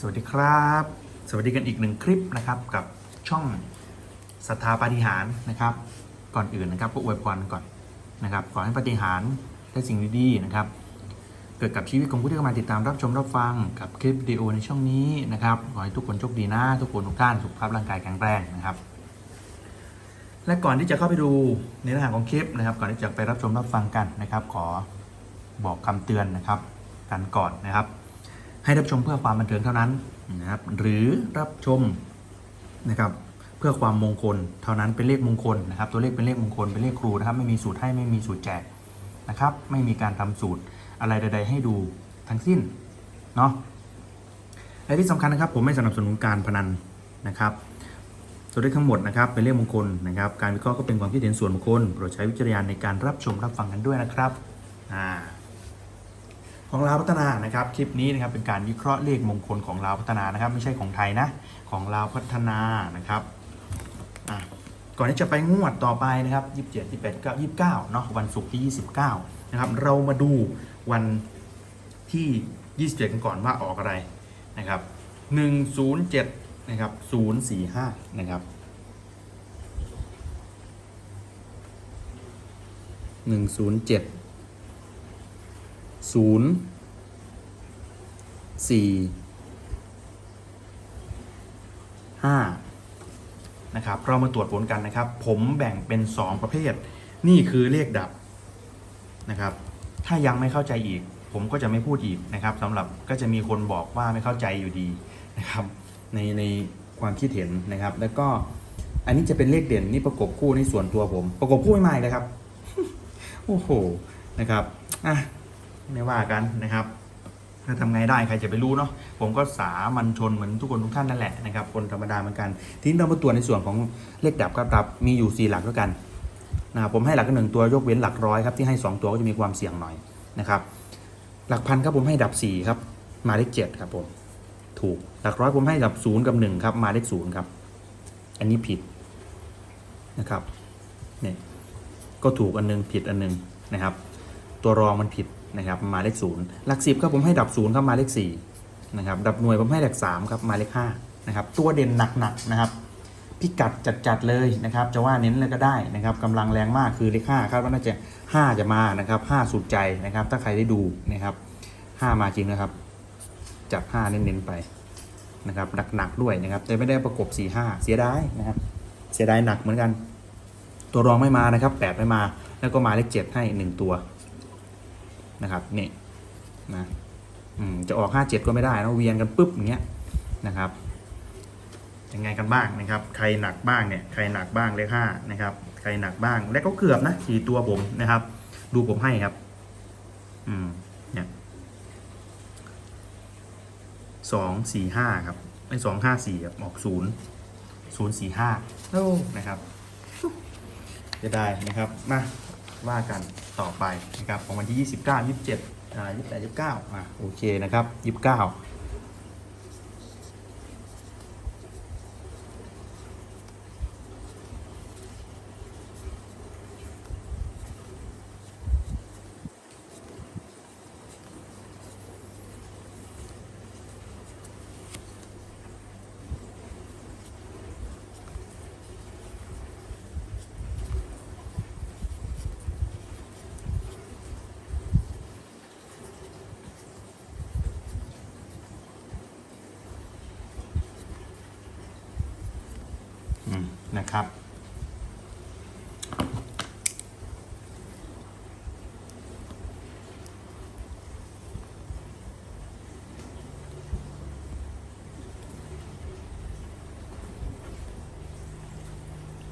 สวัสดีครับ สวัสดีกันอีกหนึ่งคลิปนะครับกับช่องศรัทธาปาฏิหารนะครับ ก่อนอื่นนะครับก็อวยพรก่อนนะครับขอให้ปาฏิหารได้สิ่งดีๆนะครับ เกิดกับชีวิตของผู้ที่เข้ามาติดตามรับชมรับฟังกับคลิปวิดีโอในช่องนี้นะครับขอให้ทุกคนโชคดีนะทุกคนทุกท่านสุขภาพร่างกายแข็งแรงนะครับ และก่อนที่จะเข้าไปดูเนื้อหาของคลิปนะครับ ก่อนที่จะไปรับชมรับฟังกันนะครับ ขอบอกคำเตือนนะครับ กันก่อนนะครับ ให้รับชมเพื่อความบันเทิงเท่านั้นนะครับหรือรับชมนะครับเพื่อความมงคลเท่านั้นเป็นเลขมงคลนะครับ ตัวเลขเป็นเลขมงคลเป็นเลขครูนะครับไม่มีสูตรให้ไม่มีสูตรแจกนะครับ ไม่มีการทำสูตรอะไรใด ๆ ให้ดูทั้งสิ้นเนาะและที่สำคัญนะครับ ผมไม่สนับสนุนการพนันนะครับตัวเลขทั้งหมดนะครับเป็นเลขมงคลนะครับ การวิเคราะห์ก็เป็นความคิดเห็นส่วนบุคคลโปรดใช้วิจารณญาณในการรับชมรับฟังกันด้วยนะครับอ่า ของลาวพัฒนานะครับคลิปนี้นะครับเป็นการวิเคราะห์เลขมงคลของลาวพัฒนานะครับ ไม่ใช่ของไทยนะของลาวพัฒนานะครับอะก่อนที่จะไปงวดต่อไปนะครับ27 28 9 29เนาะวันศุกร์ที่ 29นะครับเรามาดูวันที่27กันก่อนว่าออกอะไรนะครับ107นะครับ045นะครับ107 0 4 5นะครับ เรามาตรวจผลกันนะครับ ผมแบ่งเป็น 2 ประเภท นี่คือเลขดับนะครับ ถ้ายังไม่เข้าใจอีก ผมก็จะไม่พูดอีกนะครับสำหรับก็จะมีคนบอกว่าไม่เข้าใจอยู่ดีนะครับ ในในความคิดเห็นนะครับ แล้วก็อันนี้จะเป็นเลขเด่นนี่ประกบคู่ในส่วนตัวผม ประกบคู่ไม่ใหม่เลยครับ โอ้โหนะครับอะ ไม่ว่ากันนะครับถ้าทำไงได้ใครจะไปรู้เนาะผมก็สามัญชนเหมือนทุกคนทุกท่านนั่นแหละนะครับคนธรรมดาเหมือนกันทีนี้เรามาตรวจในส่วนของเลขดับครับดับมีอยู่ 4 หลักด้วยกันนะครับผมให้หลักหนึ่งตัวยกเว้นหลักร้อยครับที่ให้ 2 ตัวก็จะมีความเสี่ยงหน่อยนะครับหลักพันครับผมให้ดับ4ครับมาเลข7ครับผมถูกหลักร้อยผมให้ดับศูนย์กับหนึ่งครับมาเลขศูนย์ครับอันนี้ผิดนะครับเนี่ยก็ถูกอันหนึงผิดอันหนึงนะครับ ตัวรองมันผิด นะครับมาเลขศูนย์หลักสิบครับผมให้ดับศูนย์ครับมาเลขสี่นะครับดับหน่วยผมให้หลักสามครับมาเลขห้านะครับตัวเด่นหนักๆนะครับพิกัดจัดๆเลยนะครับจะว่าเน้นเลยก็ได้นะครับกำลังแรงมากคือเลขห้าคาดว่าน่าจะห้าจะมานะครับห้าสุดใจนะครับถ้าใครได้ดูนะครับห้ามาจริงนะครับจับห้าเน้นๆไปนะครับหนักๆด้วยนะครับแต่ไม่ได้ประกบ4 5เสียดายนะครับเสียดายหนักเหมือนกัน ตัวรองไม่มานะครับ8ไม่มา แล้วก็มาเลข7ให้1ตัว นะครับนี่นะอืมจะออก 5 7 ก็ไม่ได้นะเวียนกันปุ๊บอย่างเงี้ยนะครับยังไงกันบ้างนะครับ ใครหนักบ้างเนี่ยใครหนักบ้างเลขห้านะครับ ใครหนักบ้างและก็เกือบนะสี่ตัวผมนะครับ ดูผมให้ครับ อืมเนี่ยสองสี่ห้าครับไอ้สองห้าสี่ออกศูนย์ศูนย์สี่ห้าโอ้นะครับจะได้นะครับมา ว่ากันต่อไปนะครับของวันที่ 29 27 อ่า28 29อ่าโอเคนะครับยี่สิบเก้า นะครับ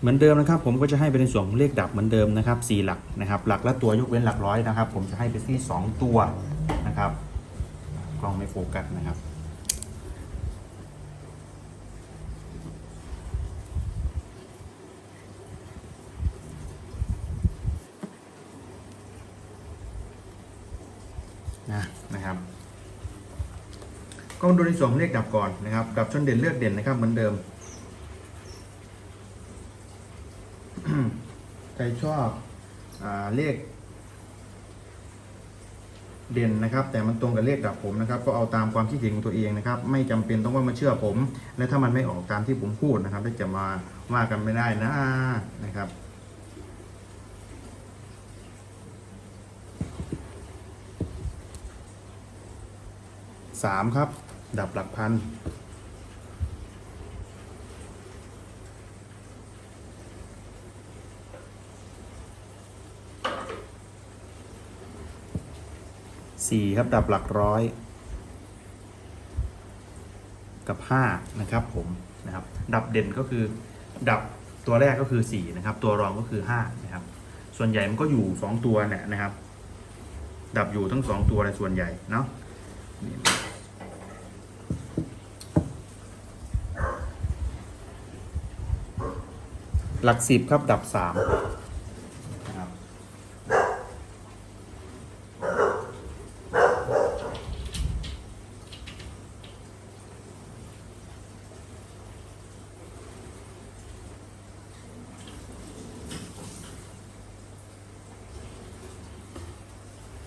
เหมือนเดิมนะครับ ผมก็จะให้เป็นในส่วนของเลขดับเหมือนเดิมนะครับสี่หลักนะครับ หลักละตัวยกเว้นหลักร้อยนะครับ ผมจะให้ไปที่สองตัวนะครับ กล้องไม่โฟกัสนะครับ นะนะครับก็ดูในส่วนของเลขดับก่อนนะครับดับชนเด่นเลือกเด่นนะครับเหมือนเดิม ใครชอบอเลข เด่นนะครับ แต่มันตรงกับเลขดับผมนะครับ ก็เอาตามความคิดเห็นของตัวเองนะครับ ไม่จำเป็นต้องว่ามาเชื่อผม และถ้ามันไม่ออกตามที่ผมพูดนะครับก็จะมาว่ากันไม่ได้นะนะครับ สามครับ ดับหลักพันสี่ครับ ดับหลักร้อย กับห้านะครับ ผมนะครับ ดับเด่นก็คือ ดับตัวแรกก็คือสี่นะครับ ตัวรองก็คือห้านะครับ ส่วนใหญ่มันก็อยู่สองตัวเนี่ยนะครับ ดับอยู่ทั้งสองตัวเลยส่วนใหญ่เนาะ หลักสิบครับดับสามนะครับ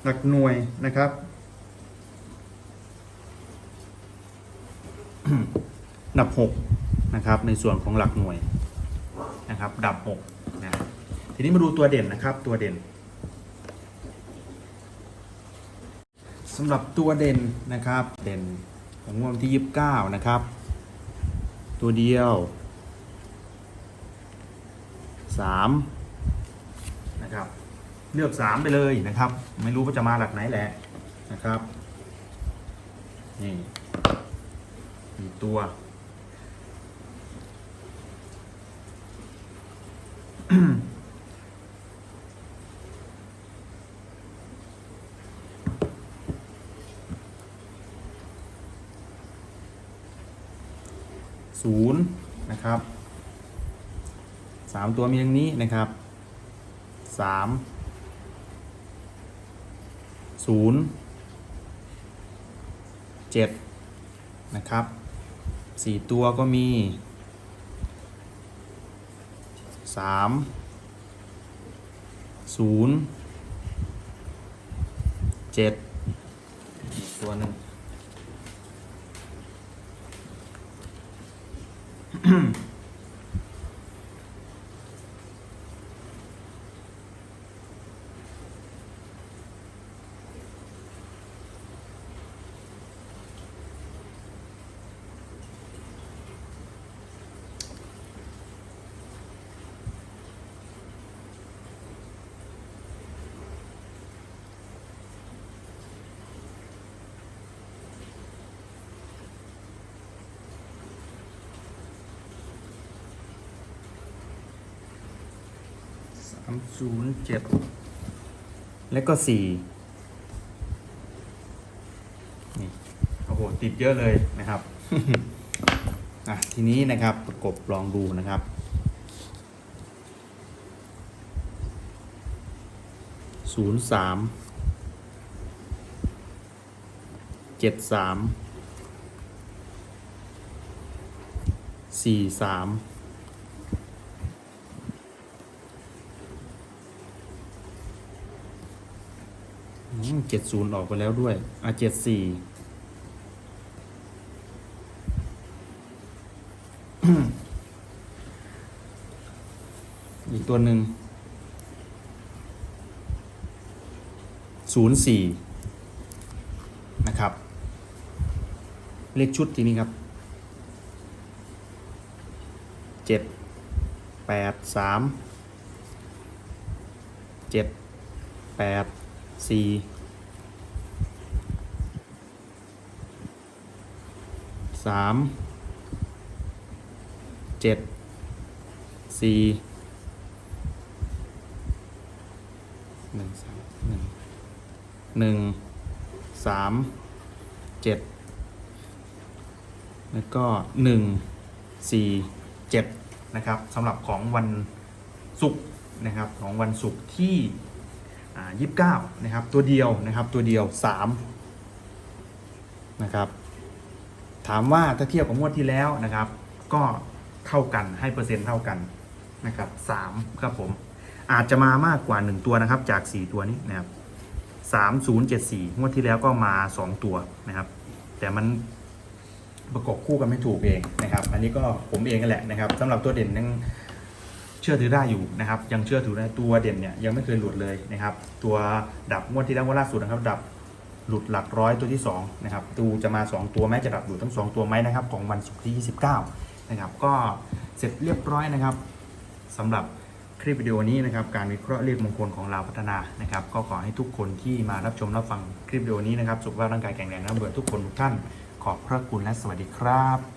หลักหน่วยนะครับดับหกนะครับในส่วนของหลักหน่วย นะครับ ดับหกนะทีนี้มาดูตัวเด่นนะครับ ตัวเด่นสำหรับตัวเด่นนะครับ เด่นของงวดวันที่ยี่สิบเก้านะครับ ตัวเดียวสามนะครับ เลือกสามไปเลยนะครับ ไม่รู้ว่าจะมาหลักไหนแหละนะครับนี่มีตัว ศูนย์นะครับสามตัวมีอย่างนี้นะครับสามศูนย์เจ็ดนะครับสี่ตัวก็มี สามศูนย์เจ็ดอีกตัวหนึ่งามศูนย์เจ็ดแล้วก็สี่นี่โอ้โหติดเยอะเลยนะครับอะทีนี้นะครับประกบลองดูนะครับศูนย์สามเจ็ดสามสี่สาม เจ็ดศูนย์ออกไปแล้วด้วย อะเจ็ดสี่อีกตัวหนึ่งศูนย์สี่นะครับ เลขชุดทีนี้ครับเจ็ดแปดสามเจ็ดแปด สี่สามเจ็ดสี่หนึ่งสามหนึ่งหนึ่งสามเจ็ดแล้วก็หนึ่งสี่เจ็ดนะครับสำหรับของวันศุกร์นะครับของวันศุกร์ที่ ยี่สิบเก้านะครับ ตัวเดียวนะครับ ตัวเดียวสามนะครับ ถามว่าถ้าเทียบกับงวดที่แล้วนะครับ ก็เท่ากันให้เปอร์เซ็นต์เท่ากันนะครับสามครับผม อาจจะมามากกว่าหนึ่งตัวนะครับ จากสี่ตัวนี้นะครับ3074งวดที่แล้วก็มา2ตัวนะครับ แต่มันประกบคู่กันไม่ถูกเองนะครับ อันนี้ก็ผมเองกันแหละนะครับสำหรับตัวเด่นยัง ชื่อถือได้อยู่นะครับ ยังเชื่อถือได้ตัวเด่นเนี่ยยังไม่เคยหลุดเลยนะครับ ตัวดับงวดที่แล้วงวดล่าสุดนะครับ ดับหลุดหลักร้อยตัวที่2นะครับตูจะมา 2 ตัวไหมจะดับหลุดทั้ง 2 ตัวไหมนะครับ ของวันศุกร์ที่ 29 นะครับ ก็เสร็จเรียบร้อยนะครับสำหรับคลิปวิดีโอนี้นะครับ การวิเคราะห์เลขมงคลของเราพัฒนานะครับ ก็ขอให้ทุกคนที่มารับชมรับฟังคลิปวิดีโอนี้นะครับ สุขภาพร่างกายแข็งแรงร่ำรวยทุกคนทุกท่าน ขอบพระคุณและสวัสดีครับ